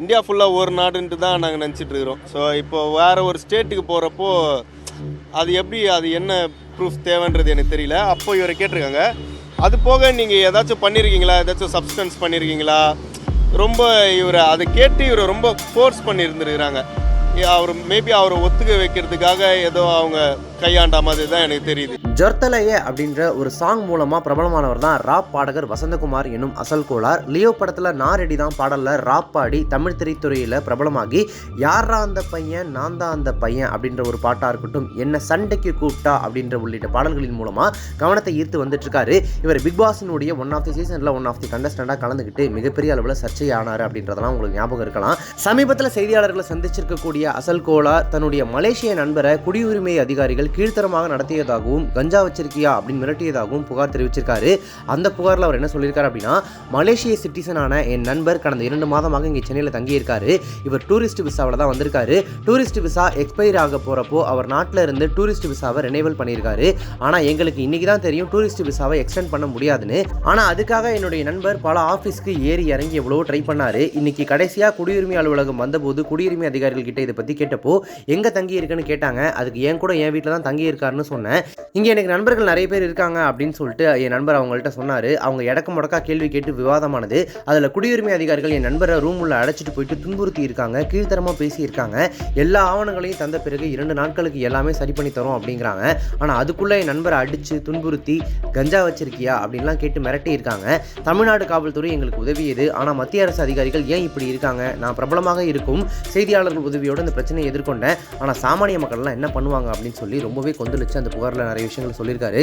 India ஃபுல்லாக ஒரு நாடுன்ட்டு தான் நாங்கள் நினச்சிட்டு இருக்கிறோம். ஸோ இப்போ வேறு ஒரு ஸ்டேட்டுக்கு போகிறப்போ அது எப்படி அது என்ன ப்ரூஃப் தேவைன்றது எனக்கு தெரியல. அப்போ இவரை கேட்டிருக்காங்க. அது போக நீங்கள் ஏதாச்சும் பண்ணியிருக்கீங்களா ஏதாச்சும் சப்ஸ்டன்ஸ் பண்ணியிருக்கீங்களா ரொம்ப இவரை அதை கேட்டு இவரை ரொம்ப ஃபோர்ஸ் பண்ணியிருந்துருக்குறாங்க அவர் மேபி அவரை ஒத்துக்க வைக்கிறதுக்காக ஏதோ அவங்க கையாண்ட மாதிரி தான் எனக்கு தெரியுது. ஜொர்த்தலையே அப்படின்ற ஒரு சாங் மூலமாக பிரபலமானவர் தான் ராப் பாடகர் வசந்தகுமார் என்னும் அசல் கோளார். லியோ படத்தில் நாரெடி தான் பாடலில் ராப் பாடி தமிழ் திரைத்துறையில் பிரபலமாகி யாரா அந்த பையன்? நான் தான் அந்த பையன் அப்படின்ற ஒரு பாட்டாக இருக்கட்டும் என்ன சண்டைக்கு கூப்பிட்டா அப்படின்ற உள்ளிட்ட பாடல்களின் மூலமாக கவனத்தை ஈர்த்து வந்துட்டு இருக்காரு இவர் பிக் பாஸினுடைய ஒன் ஆஃப் தி சீசனில் ஒன் ஆஃப் தி கண்டஸ்டண்டாக கலந்துக்கிட்டு மிகப்பெரிய அளவில் சர்ச்சை ஆனார் அப்படின்றதெல்லாம் உங்களுக்கு ஞாபகம் இருக்கலாம். சமீபத்தில் செய்தியாளர்களை சந்திச்சிருக்கக்கூடிய அசல் கோளார் தன்னுடைய மலேசிய நண்பரை குடியுரிமை அதிகாரிகள் கீழ்த்தரமாக நடத்தியதாகவும் கஞ்சா வச்சிருக்கியா அப்படின்னு மிரட்டியதாகவும் புகார் தெரிவிச்சிருக்காரு. அந்த புகாரில் அவர் என்ன சொல்லியிருக்காரு அப்படின்னா மலேசிய சிட்டிசனான என் நண்பர் கடந்த இரண்டு மாதமாக இங்கே சென்னையில் தங்கியிருக்காரு. இவர் டூரிஸ்ட் விசாவில் தான் வந்திருக்காரு. டூரிஸ்ட் விசா எக்ஸ்பைர் ஆக போகிறப்போ அவர் நாட்டில் இருந்து டூரிஸ்ட் விசாவை ரெனேவல் பண்ணியிருக்காரு. ஆனால் எங்களுக்கு இன்றைக்கி தான் தெரியும் டூரிஸ்ட் விசாவை எக்ஸ்டெண்ட் பண்ண முடியாதுன்னு. ஆனால் அதுக்காக என்னுடைய நண்பர் பல ஆஃபீஸ்க்கு ஏறி இறங்கி எவ்வளோ ட்ரை பண்ணார். இன்னைக்கு கடைசியாக குடியுரிமை அலுவலகம் வந்தபோது குடியுரிமை அதிகாரிகள் கிட்ட இதை பற்றி கேட்டப்போ எங்கே தங்கி இருக்குன்னு கேட்டாங்க. அதுக்கு என் கூட என் வீட்டில் தான் தங்கி இருக்காருன்னு சொன்னேன். இங்கே எனக்கு நண்பர்கள் நிறைய பேர் இருக்காங்க அப்படின்னு சொல்லிட்டு என் நண்பர் அவங்கள்ட்ட சொன்னார். அவங்க இடக்கு முடக்கா கேள்வி கேட்டு விவாதமானது. அதில் குடியுரிமை அதிகாரிகள் என் நண்பரை ரூம் உள்ள அடைச்சிட்டு போயிட்டு துன்புறுத்தி இருக்காங்க. கீழ்த்தரமாக பேசியிருக்காங்க. எல்லா ஆவணங்களையும் தந்த பிறகு இரண்டு நாட்களுக்கு எல்லாமே சரி பண்ணி தரும் அப்படிங்கிறாங்க. ஆனால் அதுக்குள்ளே என் நண்பரை அடித்து துன்புறுத்தி கஞ்சா வச்சிருக்கியா? அப்படின்லாம் கேட்டு மிரட்டி இருக்காங்க. தமிழ்நாடு காவல்துறை எங்களுக்கு உதவியது. ஆனால் மத்திய அரசு அதிகாரிகள் ஏன் இப்படி இருக்காங்க? நான் பிரபலமாக இருக்கும் செய்தியாளர்கள் உதவியோடு இந்த பிரச்சனையை எதிர்கொண்டேன். ஆனால் சாமானிய மக்கள்லாம் என்ன பண்ணுவாங்க அப்படின்னு சொல்லி ரொம்பவே கொந்தளிச்சு அந்த புகாரில் நிறைய விஷயங்கள் சொல்லியிருக்காரு.